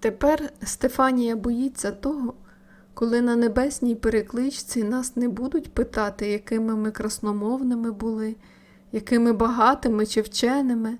Тепер Стефанія боїться того, коли на небесній перекличці нас не будуть питати, якими ми красномовними були, якими багатими чи вченими,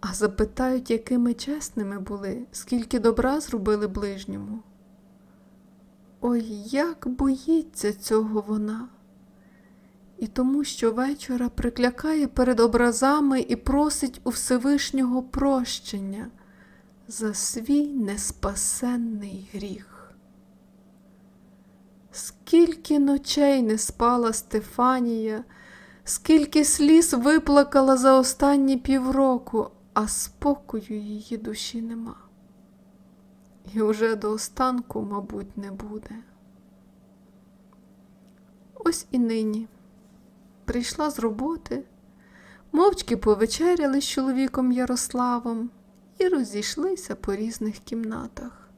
а запитають, якими чесними були, скільки добра зробили ближньому. Ой, як боїться цього вона. І тому щовечора приклякає перед образами і просить у Всевишнього прощення за свій неспасенний гріх. Скільки ночей не спала Стефанія, скільки сліз виплакала за останні півроку, а спокою її душі нема. І уже до останку, мабуть, не буде. Ось і нині прийшла з роботи, мовчки повечеряли з чоловіком Ярославом і розійшлися по різних кімнатах.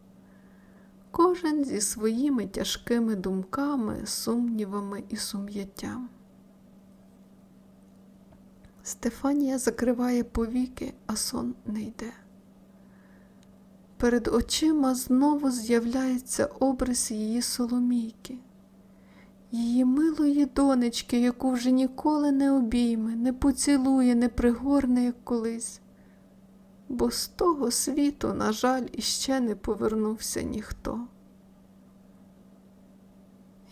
Кожен зі своїми тяжкими думками, сумнівами і сум'яттям. Стефанія закриває повіки, а сон не йде. Перед очима знову з'являється образ її Соломійки, її милої донечки, яку вже ніколи не обійме, не поцілує, не пригорне, як колись. Бо з того світу, на жаль, іще не повернувся ніхто.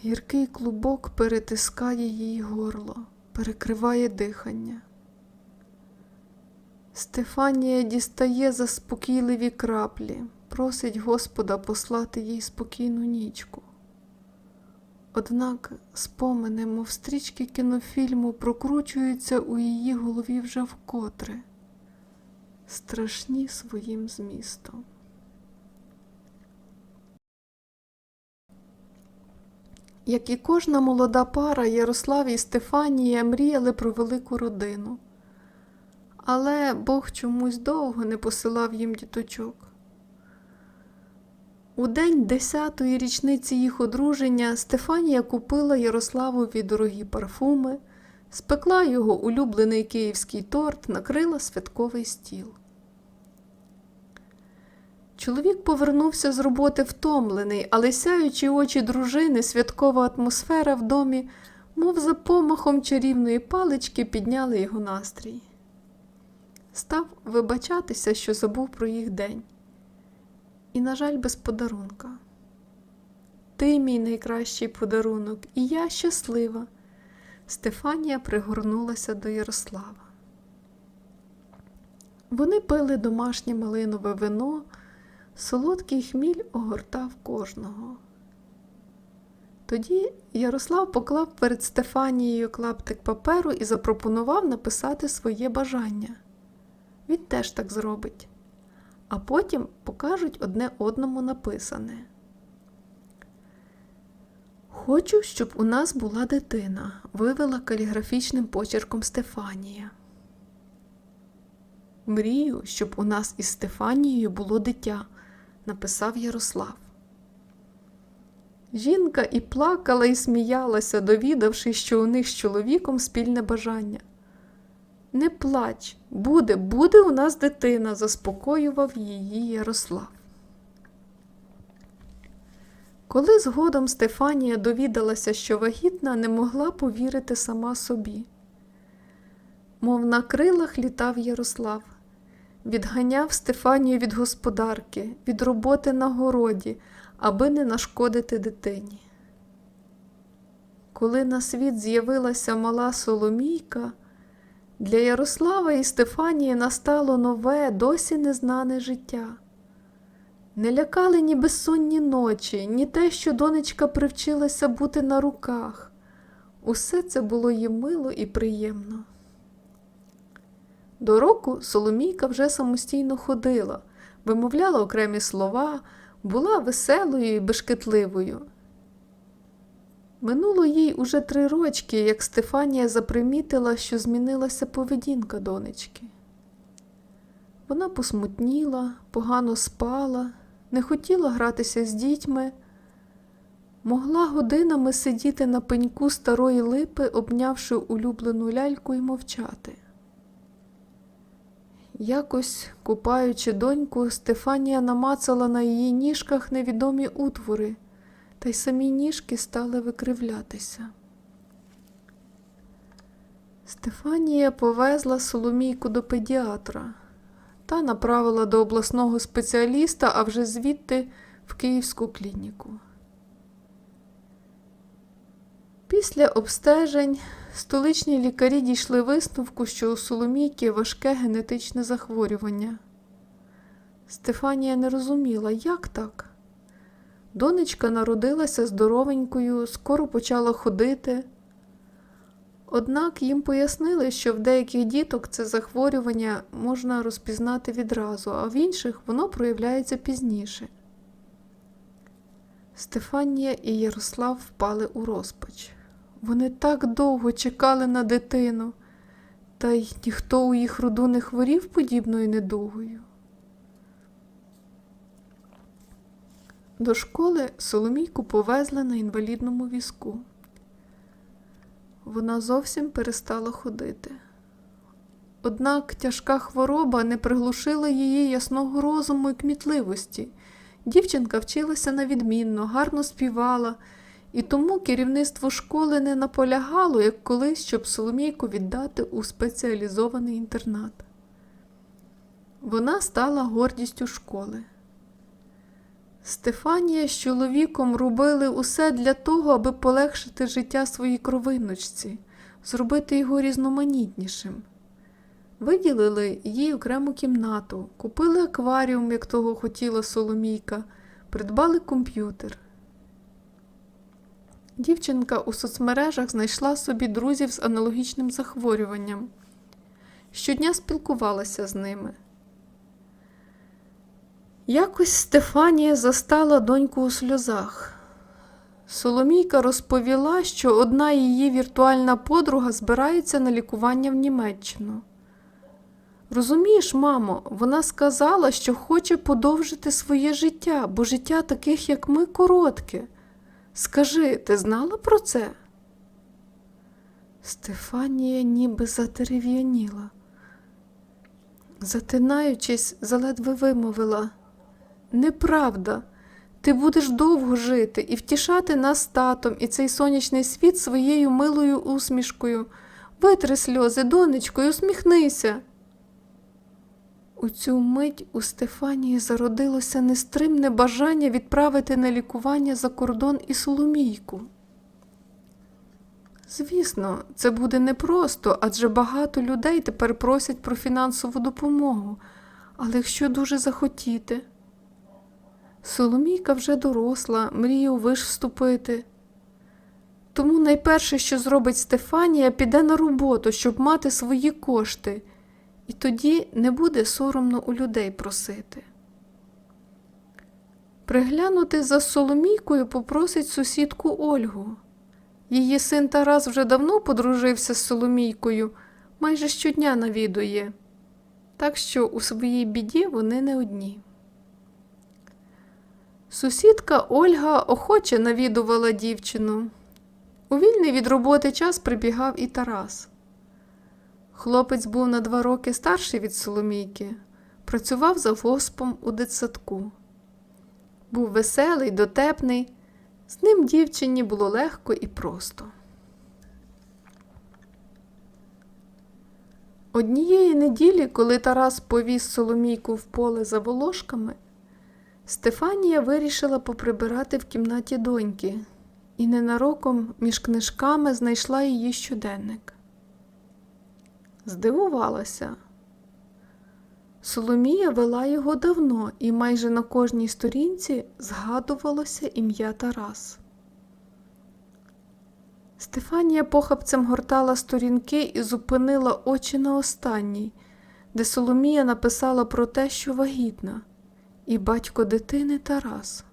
Гіркий клубок перетискає їй горло, перекриває дихання. Стефанія дістає заспокійливі краплі, просить Господа послати їй спокійну нічку. Однак спомини, мов стрічки кінофільму, прокручуються у її голові вже вкотре, страшні своїм змістом. Як і кожна молода пара, Ярослав і Стефанія мріяли про велику родину. Але Бог чомусь довго не посилав їм діточок. У день десятої річниці їх одруження Стефанія купила Ярославові дорогі парфуми, спекла його улюблений київський торт, накрила святковий стіл. Чоловік повернувся з роботи втомлений, але сяючі очі дружини, святкова атмосфера в домі, мов за помахом чарівної палички, підняли його настрій. Став вибачатися, що забув про їх день. І, на жаль, без подарунка. Ти мій найкращий подарунок, і я щаслива. Стефанія пригорнулася до Ярослава. Вони пили домашнє малинове вино, солодкий хміль огортав кожного. Тоді Ярослав поклав перед Стефанією клаптик паперу і запропонував написати своє бажання. Він теж так зробить, а потім покажуть одне одному написане. Хочу, щоб у нас була дитина, вивела каліграфічним почерком Стефанія. Мрію, щоб у нас із Стефанією було дитя, написав Ярослав. Жінка і плакала, і сміялася, довідавшись, що у них з чоловіком спільне бажання. Не плач, буде, буде у нас дитина, заспокоював її Ярослав. Коли згодом Стефанія довідалася, що вагітна, не могла повірити сама собі. Мов на крилах літав Ярослав, відганяв Стефанію від господарки, від роботи на городі, аби не нашкодити дитині. Коли на світ з'явилася мала Соломійка, для Ярослава і Стефанії настало нове, досі незнане життя. Не лякали ні безсонні ночі, ні те, що донечка привчилася бути на руках. Усе це було їм мило і приємно. До року Соломійка вже самостійно ходила, вимовляла окремі слова, була веселою і бешкетливою. Минуло їй уже три рочки, як Стефанія запримітила, що змінилася поведінка донечки. Вона посмутніла, погано спала, не хотіла гратися з дітьми, могла годинами сидіти на пеньку старої липи, обнявши улюблену ляльку і мовчати. Якось, купаючи доньку, Стефанія намацала на її ніжках невідомі утвори, та й самі ніжки стали викривлятися. Стефанія повезла Соломійку до педіатра та направила до обласного спеціаліста, а вже звідти в Київську клініку. Після обстежень столичні лікарі дійшли висновку, що у Соломійки важке генетичне захворювання. Стефанія не розуміла, як так. Донечка народилася здоровенькою, скоро почала ходити. Однак їм пояснили, що в деяких діток це захворювання можна розпізнати відразу, а в інших воно проявляється пізніше. Стефанія і Ярослав впали у розпач. Вони так довго чекали на дитину, та й ніхто у їх роду не хворів подібною недугою. До школи Соломійку повезли на інвалідному візку. Вона зовсім перестала ходити. Однак тяжка хвороба не приглушила її ясного розуму і кмітливості. Дівчинка вчилася на відмінно, гарно співала, і тому керівництво школи не наполягало, як колись, щоб Соломійку віддати у спеціалізований інтернат. Вона стала гордістю школи. Стефанія з чоловіком робили усе для того, аби полегшити життя своїй кровиночці, зробити його різноманітнішим. Виділили їй окрему кімнату, купили акваріум, як того хотіла Соломійка, придбали комп'ютер. Дівчинка у соцмережах знайшла собі друзів з аналогічним захворюванням. Щодня спілкувалася з ними. Якось Стефанія застала доньку у сльозах. Соломійка розповіла, що одна її віртуальна подруга збирається на лікування в Німеччину. Розумієш, мамо, вона сказала, що хоче подовжити своє життя, бо життя таких, як ми, коротке. Скажи, ти знала про це? Стефанія ніби задерев'яніла. Затинаючись, заледве вимовила. Неправда, ти будеш довго жити і втішати нас татом і цей сонячний світ своєю милою усмішкою. Витри сльози, донечко, і усміхнися. У цю мить у Стефанії зародилося нестримне бажання відправити на лікування за кордон і Соломійку. Звісно, це буде непросто, адже багато людей тепер просять про фінансову допомогу, але якщо дуже захотіти. Соломійка вже доросла, мріє у виш вступити. Тому найперше, що зробить Стефанія, піде на роботу, щоб мати свої кошти, і тоді не буде соромно у людей просити. Приглянути за Соломійкою попросить сусідку Ольгу. Її син Тарас вже давно подружився з Соломійкою, майже щодня навідує, так що у своїй біді вони не одні. Сусідка Ольга охоче навідувала дівчину. У вільний від роботи час прибігав і Тарас. Хлопець був на два роки старший від Соломійки, працював за воспом у дитсадку. Був веселий, дотепний, з ним дівчині було легко і просто. Однієї неділі, коли Тарас повіз Соломійку в поле за волошками, Стефанія вирішила поприбирати в кімнаті доньки і ненароком між книжками знайшла її щоденник. Здивувалася. Соломія вела його давно, і майже на кожній сторінці згадувалося ім'я Тарас. Стефанія похапцем гортала сторінки і зупинила очі на останній, де Соломія написала про те, що вагітна, і батько дитини Тарас.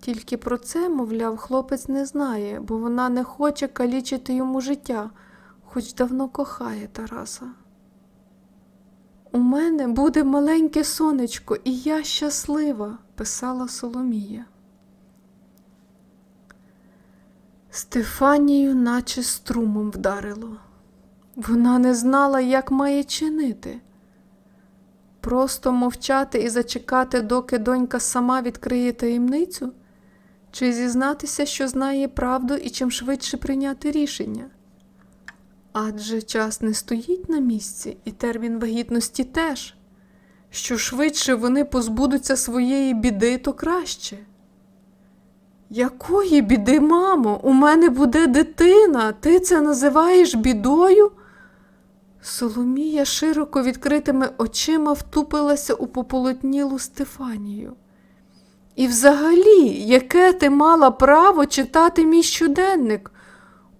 Тільки про це, мовляв, хлопець не знає, бо вона не хоче калічити йому життя, хоч давно кохає Тараса. У мене буде маленьке сонечко, і я щаслива, писала Соломія. Стефанію наче струмом вдарило. Вона не знала, як має чинити. Просто мовчати і зачекати, доки донька сама відкриє таємницю? Чи зізнатися, що знає правду і чим швидше прийняти рішення? Адже час не стоїть на місці, і термін вагітності теж. Що швидше вони позбудуться своєї біди, то краще. Якої біди, мамо? У мене буде дитина. Ти це називаєш бідою? Соломія широко відкритими очима втупилася у пополотнілу Стефанію. І взагалі, яке ти мала право читати мій щоденник?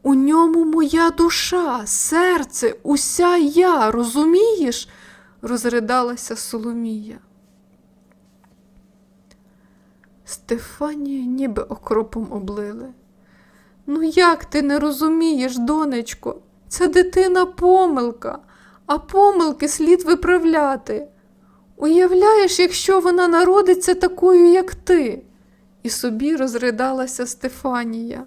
У ньому моя душа, серце, уся я, розумієш? розридалася Соломія. Стефанію ніби окропом облили. Ну, як ти не розумієш, донечко? Це дитина помилка, а помилки слід виправляти. Уявляєш, якщо вона народиться такою, як ти, і собі розридалася Стефанія.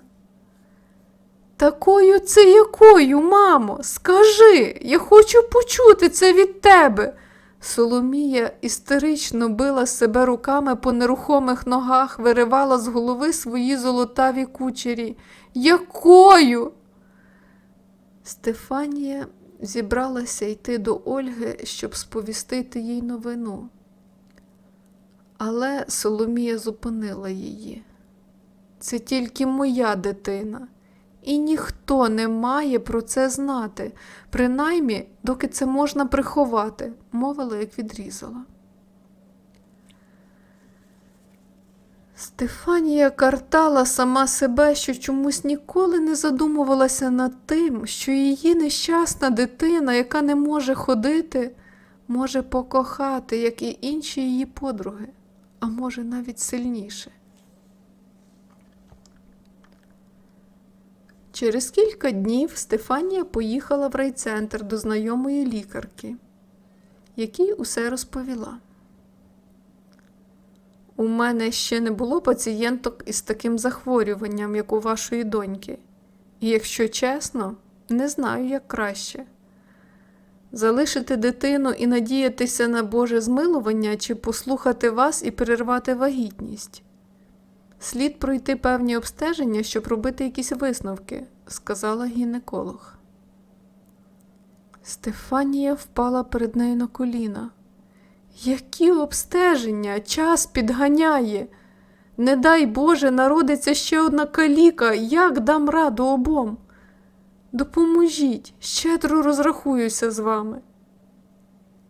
Такою це якою, мамо? Скажи, я хочу почути це від тебе. Соломія істерично била себе руками по нерухомих ногах, виривала з голови свої золотаві кучері. Якою? Стефанія зібралася йти до Ольги, щоб сповістити їй новину. Але Соломія зупинила її. Це тільки моя дитина, і ніхто не має про це знати, принаймні, доки це можна приховати, мовила, як відрізала. Стефанія картала сама себе, що чомусь ніколи не задумувалася над тим, що її нещасна дитина, яка не може ходити, може покохати, як і інші її подруги, а може навіть сильніше. Через кілька днів Стефанія поїхала в райцентр до знайомої лікарки, якій усе розповіла. У мене ще не було пацієнток із таким захворюванням, як у вашої доньки, і, якщо чесно, не знаю, як краще. Залишити дитину і надіятися на Боже змилування чи послухати вас і перервати вагітність. Слід пройти певні обстеження, щоб робити якісь висновки, сказала гінеколог. Стефанія впала перед нею на коліна. Які обстеження, час підганяє. Не дай Боже, народиться ще одна каліка, як дам раду обом. Допоможіть, щедро розрахуюся з вами.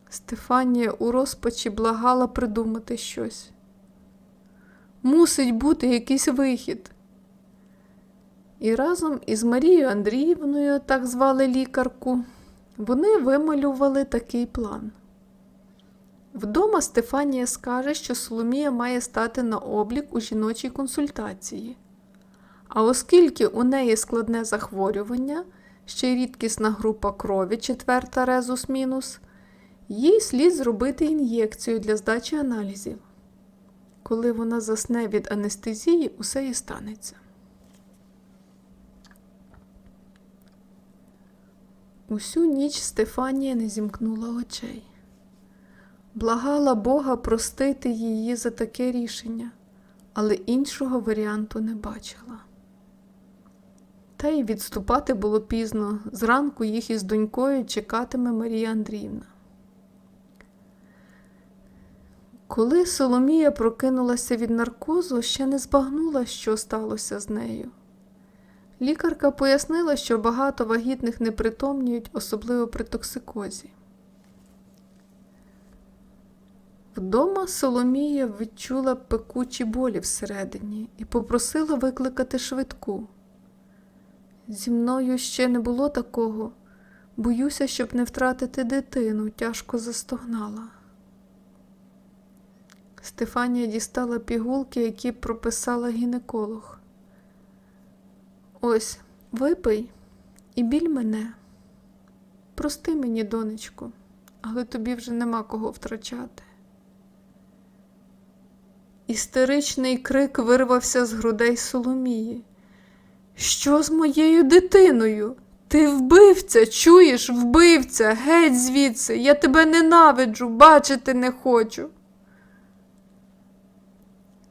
Стефанія у розпачі благала придумати щось. Мусить бути якийсь вихід. І разом із Марією Андріївною, так звали лікарку, вони вималювали такий план. Вдома Стефанія скаже, що Соломія має стати на облік у жіночій консультації. А оскільки у неї складне захворювання, ще й рідкісна група крові, четверта резус мінус, їй слід зробити ін'єкцію для здачі аналізів. Коли вона засне від анестезії, усе і станеться. Усю ніч Стефанія не зімкнула очей. Благала Бога простити її за таке рішення, але іншого варіанту не бачила. Та й відступати було пізно, зранку їх із донькою чекатиме Марія Андріївна. Коли Соломія прокинулася від наркозу, ще не збагнула, що сталося з нею. Лікарка пояснила, що багато вагітних не притомнюють, особливо при токсикозі. Вдома Соломія відчула пекучі болі всередині і попросила викликати швидку. Зі мною ще не було такого. Боюся, щоб не втратити дитину, тяжко застогнала. Стефанія дістала пігулки, які прописала гінеколог. Ось, випий і біль мене. Прости мені, донечку, але тобі вже нема кого втрачати. Істеричний крик вирвався з грудей Соломії. Що з моєю дитиною? Ти вбивця, чуєш, вбивця, геть звідси, я тебе ненавиджу, бачити не хочу.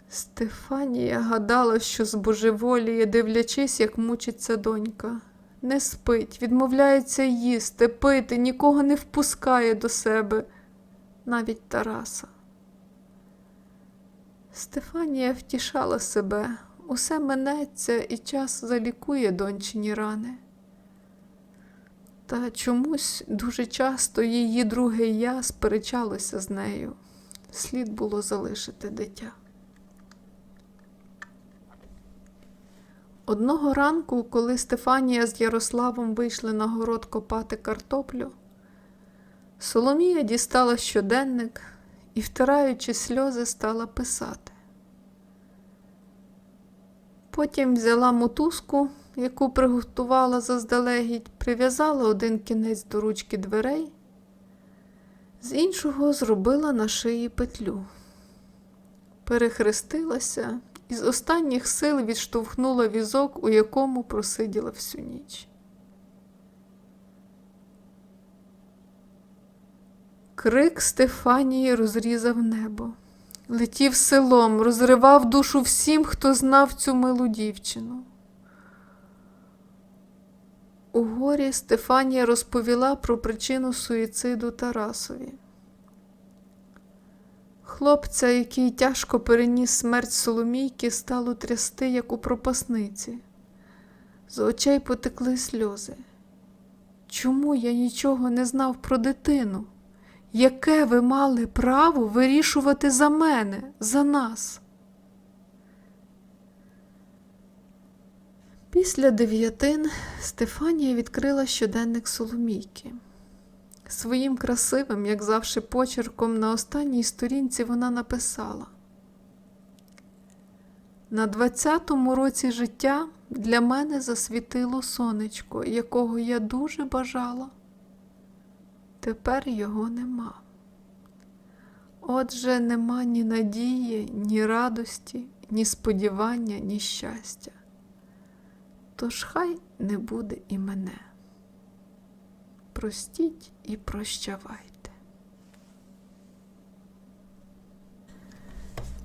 Стефанія гадала, що збожеволіє, дивлячись, як мучиться донька. Не спить, відмовляється їсти, пити, нікого не впускає до себе, навіть Тараса. Стефанія втішала себе, усе минеться і час залікує дончині рани. Та чомусь дуже часто її друге я сперечалося з нею. Слід було залишити дитя. Одного ранку, коли Стефанія з Ярославом вийшли на город копати картоплю, Соломія дістала щоденник і, втираючи сльози, стала писати. Потім взяла мотузку, яку приготувала заздалегідь, прив'язала один кінець до ручки дверей, з іншого зробила на шиї петлю. Перехрестилася і з останніх сил відштовхнула візок, у якому просиділа всю ніч. Крик Стефанії розрізав небо, летів селом, розривав душу всім, хто знав цю милу дівчину. У горі Стефанія розповіла про причину суїциду Тарасові. Хлопця, який тяжко переніс смерть Соломійки, стало трясти, як у пропасниці. З очей потекли сльози. Чому я нічого не знав про дитину? Яке ви мали право вирішувати за мене, за нас? Після дев'ятин Стефанія відкрила щоденник Соломійки. Своїм красивим, як завжди, почерком на останній сторінці вона написала: На двадцятому році життя для мене засвітило сонечко, якого я дуже бажала. Тепер його нема. Отже, нема ні надії, ні радості, ні сподівання, ні щастя. Тож хай не буде і мене. Простіть і прощавайте.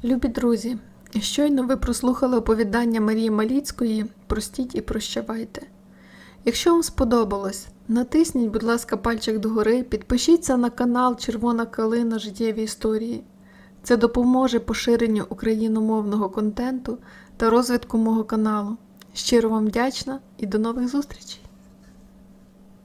Любі друзі, щойно ви прослухали оповідання Марії Маліцької Простіть і прощавайте. Якщо вам сподобалось, натисніть, будь ласка, пальчик догори, підпишіться на канал Червона Калина Життєві історії. Це допоможе поширенню україномовного контенту та розвитку мого каналу. Щиро вам вдячна і до нових зустрічей!